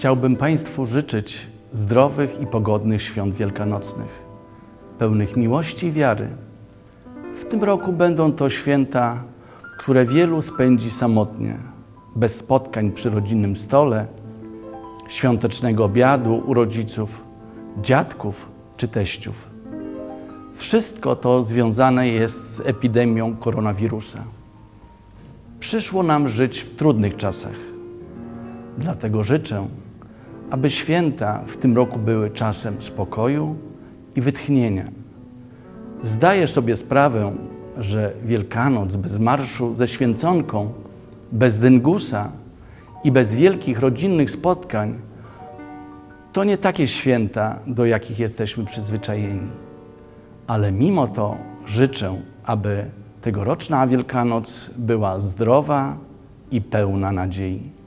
Chciałbym Państwu życzyć zdrowych i pogodnych świąt wielkanocnych, pełnych miłości i wiary. W tym roku będą to święta, które wielu spędzi samotnie, bez spotkań przy rodzinnym stole, świątecznego obiadu u rodziców, dziadków czy teściów. Wszystko to związane jest z epidemią koronawirusa. Przyszło nam żyć w trudnych czasach. Dlatego życzę, aby święta w tym roku były czasem spokoju i wytchnienia. Zdaję sobie sprawę, że Wielkanoc bez marszu ze święconką, bez dyngusa i bez wielkich rodzinnych spotkań to nie takie święta, do jakich jesteśmy przyzwyczajeni. Ale mimo to życzę, aby tegoroczna Wielkanoc była zdrowa i pełna nadziei.